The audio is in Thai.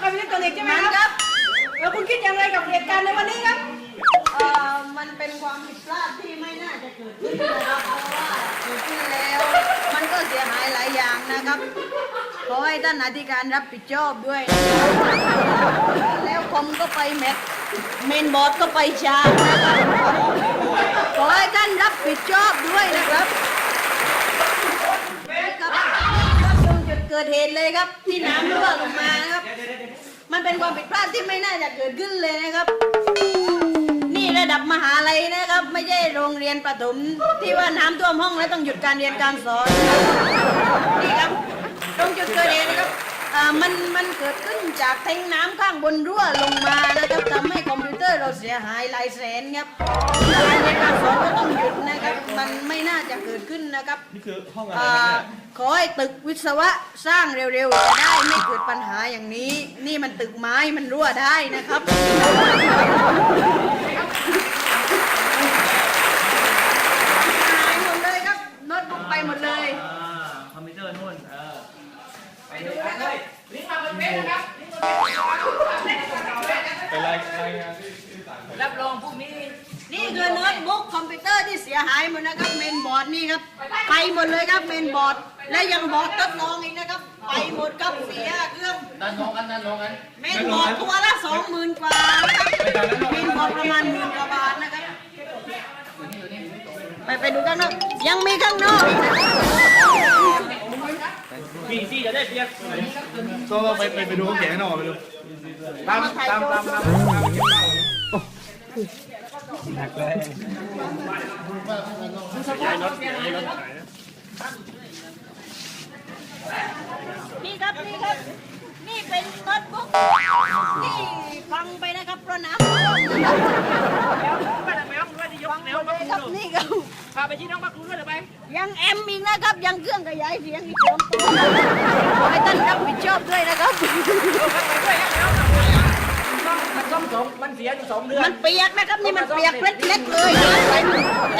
เคยไปเล่งตัวเด็กใช่ไหมครับแล้วคุณคิดอย่างไรกับเหตุการณ์ในวันนี้ครับ เอ่อมันเป็นความผิดพลาดที่ไม่น่าจะเกิดขึ้นนะครับ เพราะว่าเกิดขึ้นแล้ว มันก็เสียหายหลายอย่างนะครับ ขอให้ท่านอธิการรับผิดชอบด้วยแล้วคอมก็ไปแม็กเมนบอร์ดก็ไปชาครับขอให้ท่านรับผิดชอบด้วยนะครับนะครับจุดเกิดเหตุเลยครับที่น้ำรั่วลงมาครับ มันเป็นความผิดพลาดที่ไม่น่าจะเกิดขึ้นเลยนะครับ นี่ระดับมหาลัยนะครับ ไม่ใช่โรงเรียนประถมที่ว่าน้ำท่วมห้องแล้วต้องหยุดการเรียนการสอนนี่ครับตรงจุดเกิดเหตุนะครับ มันมันเกิดขึ้นจากแทงน้ำข้างบนรั่วลงมานะครับทำให้คอมพิวเตอร์เราเสียหายหลายแสนครับการเรียนการสอนก็ต้องหยุดนะครับ มันไม่น่าจะเกิดขึ้นนะครับนี่คือห้องอะไรอ่าครับเนี่ยขอให้ตึกวิศวะสร้างเร็วๆจะได้ไม่เกิดปัญหาอย่างนี้ นี่มันตึกไม้มันรั่วได้นะครับหายหมดเลยครับโน้ตบุ๊กไปหมดเลยอ่าคอมพิวเตอร์นู่น เออ ไปรายรายงานที่ที่ศาลรับรองพรุ่งนี้ นี่คือโน้ตบุ๊กคอมพิวเตอร์ที่เสียหายหมดนะครับเมนบอร์ดนี่ครับไปหมดเลยครับเมนบอร์ดและยังบอร์ดทดลองอีกนะครับไปหมดครับเสียเครื่องด้านน้องกันด้านน้องกันเมนบอร์ดตัวละสองหมื่นกว่านะครับเมนบอร์ดประมาณหมื่นกว่าบาทนะครับไปไปดูข้างนอกยังมีข้างนอกอีกนะครับปีซี่ จะได้เปรียบก็ไปไปไปดูเขาเขียนให้หน่อยไปดูตามตามตามตามนี่ครับนี่ครับ นี่เป็นโน้ตบุ๊กที่ฟังไปนะครับเพราะน้ำท่วมนะครับไปทางแมด้วยที่ยกแนวมาครับนี่ครับพาไปที่น้องมาคุณด้วยหรือไป ยังแอมอีกนะครับ ยังเครื่องขยายเสียงอีกสองตัวขอให้ท่านรับผิดชอบด้วยนะครับมันซ่อมสองมันเสียอยู่สองเดือนมันเปียกนะครับนี่มันเปียกเล็กๆเลยจะ